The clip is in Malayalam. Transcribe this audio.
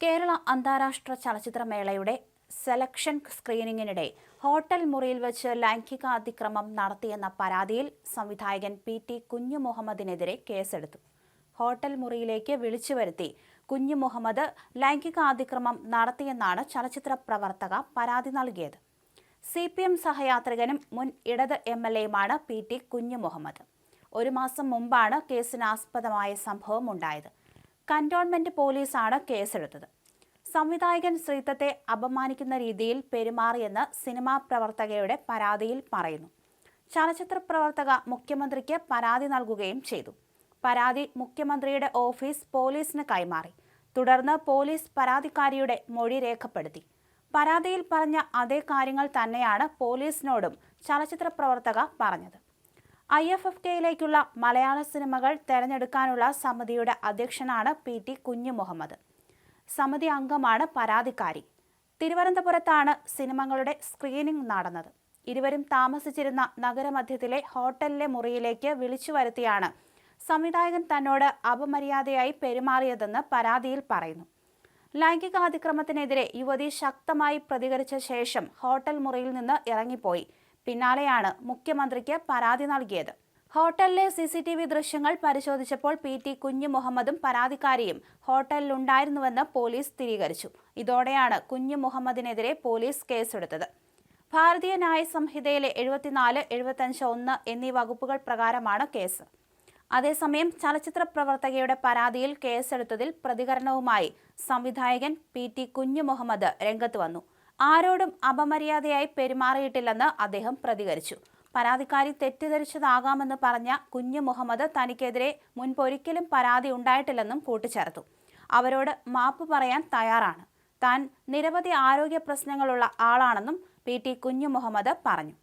കേരള അന്താരാഷ്ട്ര ചലച്ചിത്രമേളയുടെ സെലക്ഷൻ സ്ക്രീനിങ്ങിനിടെ ഹോട്ടൽ മുറിയിൽ വെച്ച് ലൈംഗിക അതിക്രമം നടത്തിയെന്ന പരാതിയിൽ സംവിധായകൻ പി ടി കുഞ്ഞു മുഹമ്മദിനെതിരെ കേസെടുത്തു. ഹോട്ടൽ മുറിയിലേക്ക് വിളിച്ചു വരുത്തി കുഞ്ഞു മുഹമ്മദ് ലൈംഗിക അതിക്രമം നടത്തിയെന്നാണ് ചലച്ചിത്ര പ്രവർത്തക പരാതി നൽകിയത്. സി പി എം സഹയാത്രികനും മുൻ ഇടത് എം എൽ എയുമാണ് പി ടി കുഞ്ഞു മുഹമ്മദ് ഒരു മാസം മുമ്പാണ് കേസിനാസ്പദമായ സംഭവം ഉണ്ടായത്. കന്റോൺമെന്റ് പോലീസാണ് കേസെടുത്തത്. സംവിധായകൻ ശ്രീത്തത്തെ അപമാനിക്കുന്ന രീതിയിൽ പെരുമാറിയെന്ന് സിനിമാ പ്രവർത്തകയുടെ പരാതിയിൽ പറയുന്നു. ചലച്ചിത്ര പ്രവർത്തക മുഖ്യമന്ത്രിക്ക് പരാതി നൽകുകയും ചെയ്തു. പരാതി മുഖ്യമന്ത്രിയുടെ ഓഫീസ് പോലീസിന് കൈമാറി. തുടർന്ന് പോലീസ് പരാതിക്കാരിയുടെ മൊഴി രേഖപ്പെടുത്തി. പരാതിയിൽ പറഞ്ഞ അതേ കാര്യങ്ങൾ തന്നെയാണ് പോലീസിനോടും ചലച്ചിത്ര പ്രവർത്തക പറഞ്ഞത്. ഐ എഫ് എഫ് കെയിലേക്കുള്ള മലയാള സിനിമകൾ തെരഞ്ഞെടുക്കാനുള്ള സമിതിയുടെ അധ്യക്ഷനാണ് പി ടി കുഞ്ഞു മുഹമ്മദ് സമിതി അംഗമാണ് പരാതിക്കാരി. തിരുവനന്തപുരത്താണ് സിനിമകളുടെ സ്ക്രീനിംഗ് നടന്നത്. ഇരുവരും താമസിച്ചിരുന്ന നഗരമധ്യത്തിലെ ഹോട്ടലിലെ മുറിയിലേക്ക് വിളിച്ചു വരുത്തിയാണ് സംവിധായകൻ തന്നോട് അപമര്യാദയായി പെരുമാറിയതെന്ന് പരാതിയിൽ പറയുന്നു. ലൈംഗികാതിക്രമത്തിനെതിരെ യുവതി ശക്തമായി പ്രതികരിച്ച ശേഷം ഹോട്ടൽ മുറിയിൽ നിന്ന് ഇറങ്ങിപ്പോയി. പിന്നാലെയാണ് മുഖ്യമന്ത്രിക്ക് പരാതി നൽകിയത്. ഹോട്ടലിലെ സി സി ടി വി ദൃശ്യങ്ങൾ പരിശോധിച്ചപ്പോൾ പി ടി കുഞ്ഞു മുഹമ്മദും പരാതിക്കാരിയും ഹോട്ടലിലുണ്ടായിരുന്നുവെന്ന് പോലീസ് സ്ഥിരീകരിച്ചു. ഇതോടെയാണ് കുഞ്ഞു മുഹമ്മദിനെതിരെ പോലീസ് കേസെടുത്തത്. ഭാരതീയ ന്യായ സംഹിതയിലെ എഴുപത്തിനാല് എഴുപത്തഞ്ച് ഒന്ന് എന്നീ വകുപ്പുകൾ പ്രകാരമാണ് കേസ്. അതേസമയം ചലച്ചിത്ര പ്രവർത്തകയുടെ പരാതിയിൽ കേസെടുത്തതിൽ പ്രതികരണവുമായി സംവിധായകൻ പി ടി കുഞ്ഞു മുഹമ്മദ് രംഗത്ത് വന്നു. ആരോടും അപമര്യാദയായി പെരുമാറിയിട്ടില്ലെന്ന് അദ്ദേഹം പ്രതികരിച്ചു. പരാതിക്കാരി തെറ്റിദ്ധരിച്ചതാകാമെന്ന് പറഞ്ഞ കുഞ്ഞു മുഹമ്മദ് തനിക്കെതിരെ മുൻപൊരിക്കലും പരാതി ഉണ്ടായിട്ടില്ലെന്നും കൂട്ടിച്ചേർത്തു. അവരോട് മാപ്പ് പറയാൻ തയ്യാറാണ്. താൻ നിരവധി ആരോഗ്യ പ്രശ്നങ്ങളുള്ള ആളാണെന്നും പി ടി കുഞ്ഞു മുഹമ്മദ് പറഞ്ഞു.